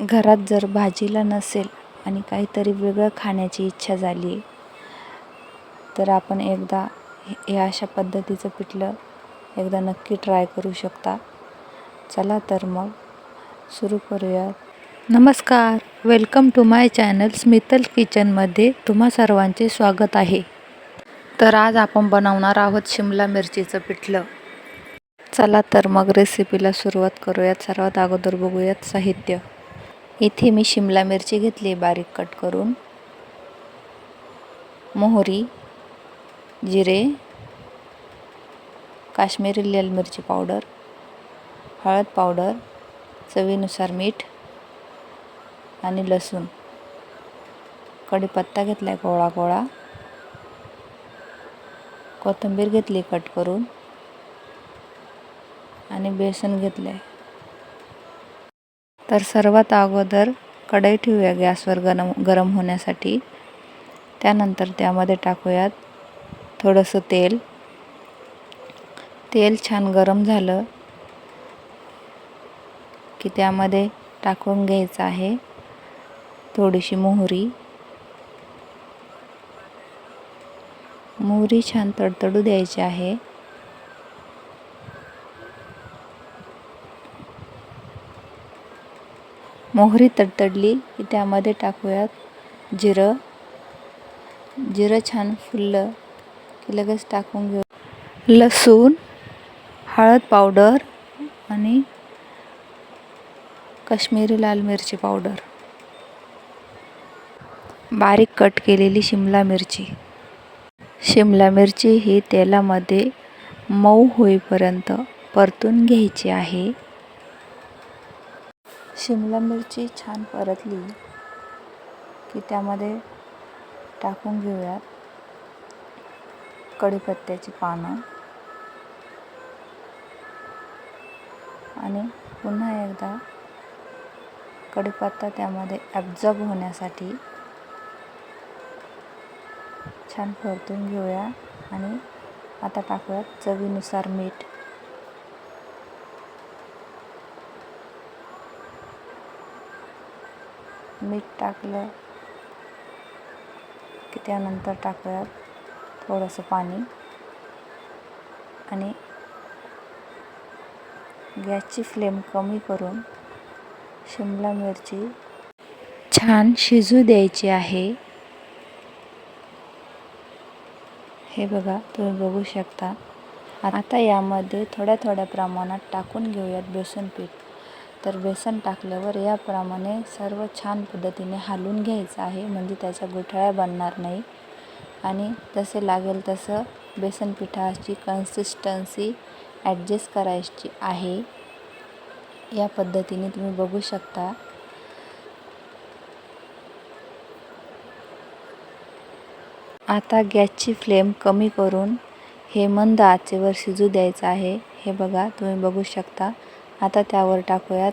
घरात जर भाजीला नसेल आणि काहीतरी वेगळं खाण्याची इच्छा झाली तर आपण एकदा हे हे अशा पद्धतीचं पिठलं एकदा नक्की ट्राय करू शकता. चला तर मग सुरू करूयात. नमस्कार. Welcome to my channel Smital किचनमध्ये तुम्हा सर्वांचे स्वागत आहे. तर आज आपण बनवणार आहोत शिमला मिरचीचं पिठलं. चला तर मग रेसिपीला सुरुवात करूयात. सर्वात अगोदर बघूयात साहित्य. इथे मी शिमला मिरची घेतली बारीक कट करून. मोहरी जिरे काश्मीरी लाल मिरची पावडर हळद पावडर चवीनुसार मीठ आणि लसूण. कढीपत्ता घेतला आहे गोळा गोळा. कोथिंबीर घेतली कट करून. आणि बेसन घेतलं आहे तर सर्वात अगोदर कढई ठेवूया गॅसवर गरम गरम होण्यासाठी. त्यानंतर त्यामध्ये टाकूयात थोडंसं तेल. तेल छान गरम झालं की त्यामध्ये टाकून घ्यायचं आहे थोडीशी मोहरी. मोहरी छान तडतडू द्यायची आहे. मोहरी तडतडली की त्यामध्ये टाकूयात जिरं. जिरं छान फुललं की लगेच टाकून घेऊ. लसूण हळद पावडर आणि काश्मीरी लाल मिरची पावडर. बारीक कट केलेली शिमला मिरची. शिमला मिरची ही तेलामध्ये मऊ होईपर्यंत परतून घ्यायची आहे. शिमला मिरची छान परतली की त्यामध्ये टाकून घेऊयात कढीपत्त्याची पानं. आणि पुन्हा एकदा कढीपत्ता त्यामध्ये ॲब्झॉर्ब होण्यासाठी छान परतून घेऊया. आणि आता टाकूयात चवीनुसार मीठ. मीठ टाकलं की त्यानंतर टाकूयात थोडंसं पाणी. आणि गॅसची फ्लेम कमी करून शिमला मिरची छान शिजू द्यायची आहे. हे बघा तुम्ही बघू शकता. आता यामध्ये थोड्या थोड्या प्रमाणात टाकून घेऊयात बेसन पीठ तर बेसन टाकल्यावर याप्रमाणे सर्व छान पद्धतीने हालून घ्यायचं आहे म्हणजे त्याच्या गुठळ्या बनणार नाही. आणि जसे लागेल तसं बेसन पिठाची कन्सिस्टन्सी ॲडजस्ट करायची आहे. या पद्धतीने तुम्ही बघू शकता. आता गॅसची फ्लेम कमी करून हे मंद आचेवर शिजू द्यायचं आहे. हे बघा तुम्ही बघू शकता. आता त्यावर टाकूयात.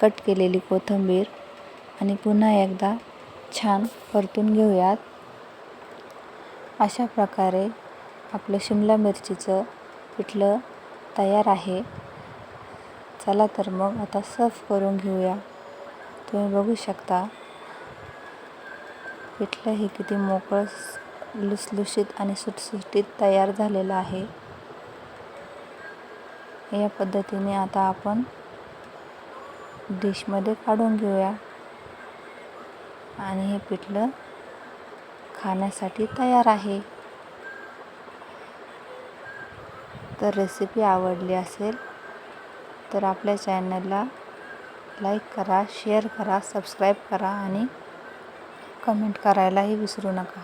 कट केलेली कोथिंबीर. आणि पुन्हा एकदा छान परतून घेऊयात. अशा प्रकारे आपलं शिमला मिरचीचं पिठलं तयार आहे. चला तर मग आता सर्व करून घेऊया. तुम्ही बघू शकता पिठलं हे किती मोकळं लुसलुशीत आणि सुटसुटीत तयार झालेलं आहे. या पद्धतीने आता आपण डिशमध्ये काढून घेऊया. आणि हे पिठलं खाण्यासाठी तयार आहे. तर रेसिपी आवडली असेल तर आपल्या चॅनलला लाईक करा शेअर करा सबस्क्राईब करा आणि कमेंट करायलाही विसरू नका.